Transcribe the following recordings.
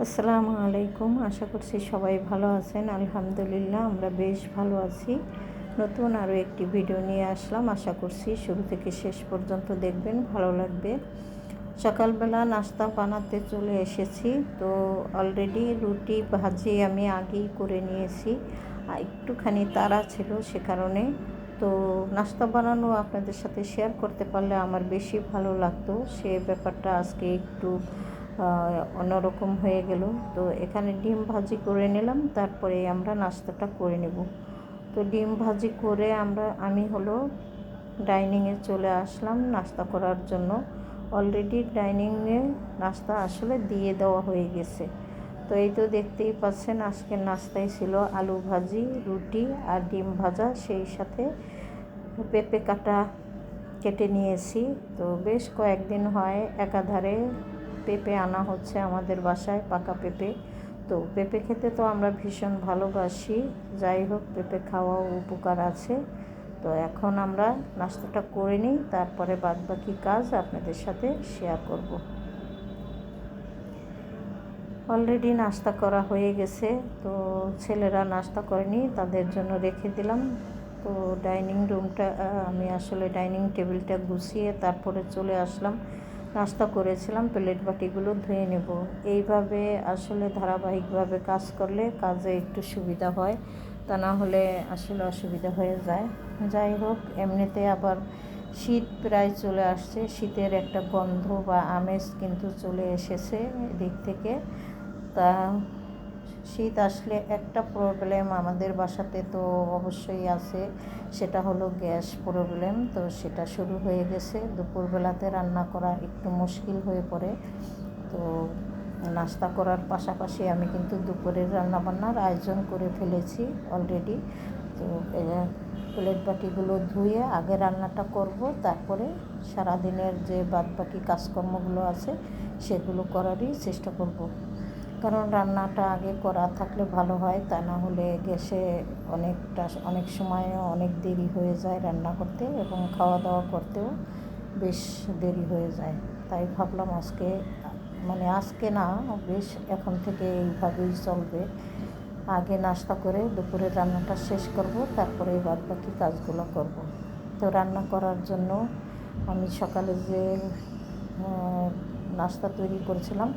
আসসালামু আলাইকুম। আশা করছি সবাই ভালো আছেন। আলহামদুলিল্লাহ আমরা বেশ ভালো আছি। নতুন আরও একটি ভিডিও নিয়ে আসলাম। আশা করছি শুরু থেকে শেষ পর্যন্ত দেখবেন, ভালো লাগবে। সকালবেলা নাস্তা বানাতে চলে এসেছি। তো অলরেডি রুটি, ভাজি আমি আগেই করে নিয়েছি। একটুখানি তাড়া ছিল সে কারণে। তো নাস্তা বানানো আপনাদের সাথে শেয়ার করতে পারলে আমার বেশি ভালো লাগতো। সে ব্যাপারটা আজকে একটু অন্যরকম হয়ে গেল। তো এখানে ডিম ভাজি করে নিলাম, তারপরে আমরা নাস্তাটা করে নেব। তো ডিম ভাজি করে আমরা, আমি হলো ডাইনিংয়ে চলে আসলাম নাস্তা করার জন্য। অলরেডি ডাইনিংয়ে নাস্তা আসলে দিয়ে দেওয়া হয়ে গেছে। তো এই তো দেখতেই পাচ্ছেন, আজকের নাস্তায় ছিল আলু ভাজি, রুটি আর ডিম ভাজা। সেই সাথে পেঁপে কাটা কেটে নিয়েছি। তো বেশ কয়েকদিন হয় একাধারে পেঁপে আনা হচ্ছে আমাদের বাসায়, পাকা পেঁপে। তো পেঁপে খেতে তো আমরা ভীষণ ভালোবাসি। যাই হোক, পেঁপে খাওয়াও উপকার আছে। তো এখন আমরা নাস্তাটা করে নিই, তারপরে বাদবাকি কাজ আপনাদের সাথে শেয়ার করব। অলরেডি নাস্তা করা হয়ে গেছে, তো ছেলেরা নাস্তা করেনি, তাদের জন্য রেখে দিলাম। তো ডাইনিং রুমটা আমি আসলে ডাইনিং টেবিলটা গুছিয়ে তারপরে চলে আসলাম। নাস্তা করেছিলাম প্লেট বাটিগুলো ধুয়ে নেব। এইভাবে আসলে ধারাবাহিকভাবে কাজ করলে কাজে একটু সুবিধা হয়, তা না হলে আসলে অসুবিধা হয়ে যায়। যাই হোক, এমনিতে আবার শীত প্রায় চলে আসছে, শীতের একটা গন্ধ বা আমেজ কিন্তু চলে এসেছে এদিক থেকে। তা শীত আসলে একটা প্রবলেম আমাদের বাসাতে তো অবশ্যই আছে। সেটা হলো গ্যাস প্রবলেম তো সেটা শুরু হয়ে গেছে। দুপুরবেলাতে রান্না করা একটু মুশকিল হয়ে পড়ে। তো নাস্তা করার পাশাপাশি আমি কিন্তু দুপুরের রান্নাবান্নার আয়োজন করে ফেলেছি অলরেডি তো প্লেট বাটিগুলো ধুয়ে আগে রান্নাটা করব, তারপরে সারাদিনের যে বাদবাকি কাজকর্মগুলো আছে, সেগুলো করারই চেষ্টা করব। কারণ রান্নাটা আগে করা থাকলে ভালো হয়, তা না হলে গ্যাসে অনেকটা, অনেক সময় অনেক দেরি হয়ে যায় রান্না করতে এবং খাওয়া দাওয়া করতেও বেশ দেরি হয়ে যায়। তাই ভাবলাম আজকে মানে আজকে না, বেশ এখন থেকে এইভাবেই চলবে। আগে নাস্তা করে দুপুরে রান্নাটা শেষ করব, তারপরে বাদ বাকি কাজগুলো করব। তো রান্না করার জন্য আমি সকালে যে নাস্তা তৈরি করেছিলাম।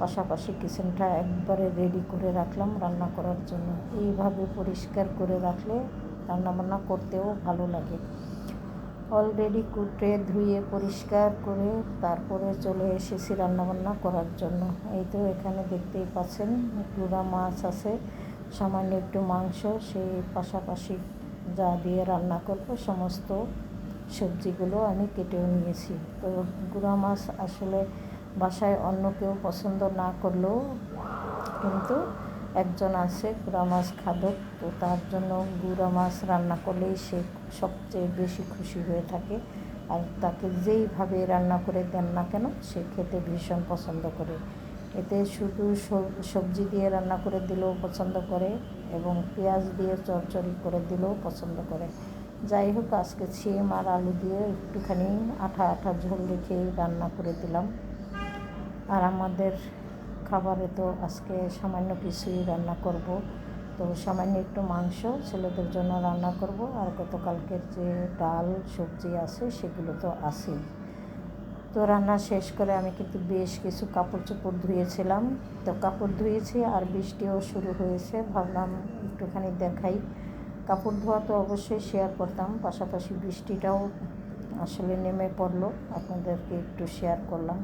পাশাপাশি কিচেনটা একবারে রেডি করে রাখলাম রান্না করার জন্য। এইভাবে পরিষ্কার করে রাখলে রান্নাবান্না করতেও ভালো লাগে। অলরেডি কুটে ধুয়ে পরিষ্কার করে তারপরে চলে এসেছি রান্নাবান্না করার জন্য। এই তো এখানে দেখতেই পাচ্ছেন গুঁড়া মাছ আছে, সামান্য একটু মাংস, সেই পাশাপাশি যা দিয়ে রান্না করব সমস্ত সবজিগুলো আমি কেটেও নিয়েছি। তো গুঁড়া মাছ আসলে বাসায় অন্য কেউ পছন্দ না করলেও কিন্তু একজন আছে গুঁড়া মাছ খাদক, তো তার জন্য গুঁড়া মাছ রান্না করলেই সে সবচেয়ে বেশি খুশি হয়ে থাকে। আর তাকে যেইভাবে রান্না করে দেন না কেন, সে খেতে ভীষণ পছন্দ করে। এতে শুধু সবজি দিয়ে রান্না করে দিলেও পছন্দ করে এবং পেঁয়াজ দিয়ে চরচড়ি করে দিলেও পছন্দ করে। যাই হোক, আজকে ছিম আর আলু দিয়ে একটুখানি আঠা আঠা ঝোল রেখে রান্না করে দিলাম। আর আমাদের খাবারে তো আজকে সামান্য কিছুই রান্না করব। তো সামান্য একটু মাংস ছেলেদের জন্য রান্না করব আর গতকালকের যে ডাল সবজি আছে সেগুলো তো আছেই। তো রান্না শেষ করে আমি কিন্তু বেশ কিছু কাপড় চোপড় ধুয়েছিলাম। তো কাপড় ধুয়েছি আর বৃষ্টিও শুরু হয়েছে, ভাবলাম একটুখানি দেখাই। কাপড় ধোয়া তো অবশ্যই শেয়ার করতাম, পাশাপাশি বৃষ্টিটাও আসলে নেমে পড়ল। আপনাদেরকে একটু শেয়ার করলাম।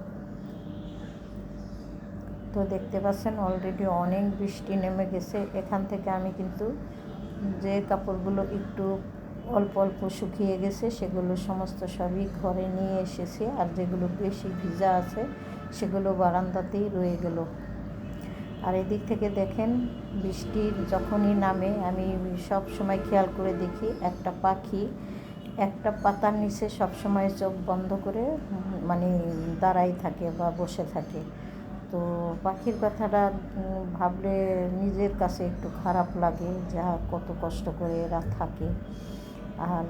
তো দেখতে পাচ্ছেন অলরেডি অনেক বৃষ্টি নেমে গেছে। এখান থেকে আমি কিন্তু যে কাপড়গুলো একটু অল্প অল্প শুকিয়ে গেছে, সেগুলো সমস্ত সবই ঘরে নিয়ে এসেছি। আর যেগুলো বেশি ভিজা আছে, সেগুলো বারান্দাতেই রয়ে গেল। আর এদিক থেকে দেখেন বৃষ্টির যখনই নামে, আমি সব সময় খেয়াল করে দেখি, একটা পাখি, একটা পাতার নিচে সবসময় চোখ বন্ধ করে মানে দাঁড়াই থাকে বা বসে থাকে। তো পাখির কথাটা ভাবলে নিজের কাছে একটু খারাপ লাগে যা কত কষ্ট করে এরা থাকে। আর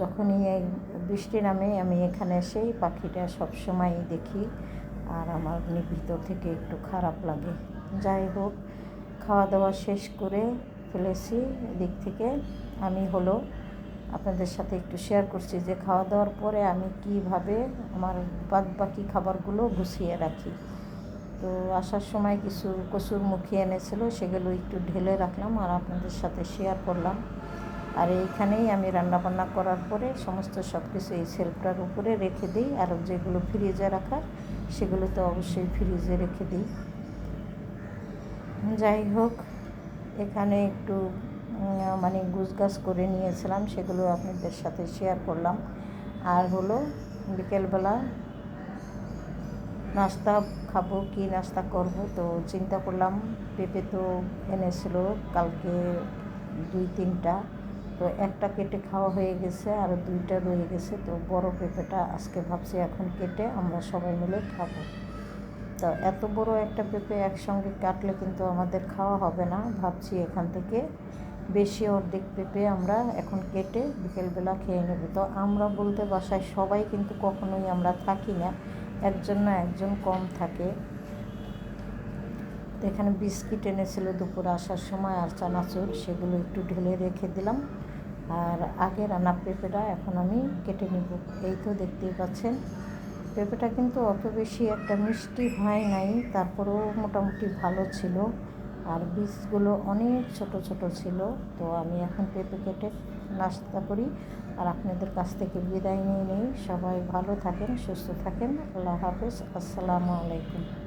যখনই এই বৃষ্টি নামে আমি এখানে এসেই পাখিটা সবসময়ই দেখি আর আমার ভিতর থেকে একটু খারাপ লাগে। যাই হোক, খাওয়া দাওয়া শেষ করে ফেলেছি। এদিক থেকে আমি হলো আপনাদের সাথে একটু শেয়ার করছি যে খাওয়া দাওয়ার পরে আমি কীভাবে আমার বাদ বাকি খাবারগুলো গুছিয়ে রাখি। তো আসার সময় কিছু কচুর মুখি এনেছিল, সেগুলো একটু ঢেলে রাখলাম আর আপনাদের সাথে শেয়ার করলাম। আর এইখানেই আমি রান্নাবান্না করার পরে সমস্ত সব কিছু এই সেলফটার উপরে রেখে দিই আর যেগুলো ফ্রিজে রাখার, সেগুলো তো অবশ্যই ফ্রিজে রেখে দিই। যাই হোক, এখানে একটু মানে গুছগাছ করে নিয়েছিলাম, সেগুলো আপনাদের সাথে শেয়ার করলাম। আর হলো বিকেলবেলা নাস্তা খাব কি নাস্তা করব? তো চিন্তা করলাম, পেঁপে তো এনেছিল কালকে দুই তিনটা। তো একটা কেটে খাওয়া হয়ে গেছে আর দুইটা রয়ে গেছে। তো বড় পেঁপেটা আজকে ভাবছি এখন কেটে আমরা সবাই মিলে খাব। তো এত বড় একটা পেঁপে একসঙ্গে কাটলে কিন্তু আমাদের খাওয়া হবে না, ভাবছি এখান থেকে। বেশি অর্ধেক পেঁপে আমরা এখন কেটে বিকেলবেলা খেয়ে নেব। তো আমরা বলতে বাসায় সবাই কিন্তু কখনোই আমরা থাকি না। একজন না একজন কম থাকে। এখানে বিস্কিট এনেছিল দুপুরে আসার সময় আর চানাচুর, সেগুলো একটু ঢেলে রেখে দিলাম। আর আগে রান্না পেঁপেটা এখন আমি কেটে নিব। এই তো দেখতেই পাচ্ছেন, পেঁপেটা কিন্তু অত বেশি একটা মিষ্টি হয় নাই, তারপরেও মোটামুটি ভালো ছিল। আর বীজগুলো অনেক ছোট ছোট ছিল, তো আমি এখন পেঁপে কেটে নাস্তা করি। আর আপনাদের কাছ থেকে বিদায় নিয়ে নেই। সবাই ভালো থাকেন, সুস্থ থাকেন। আল্লাহ হাফিজ। আসসালামু আলাইকুম।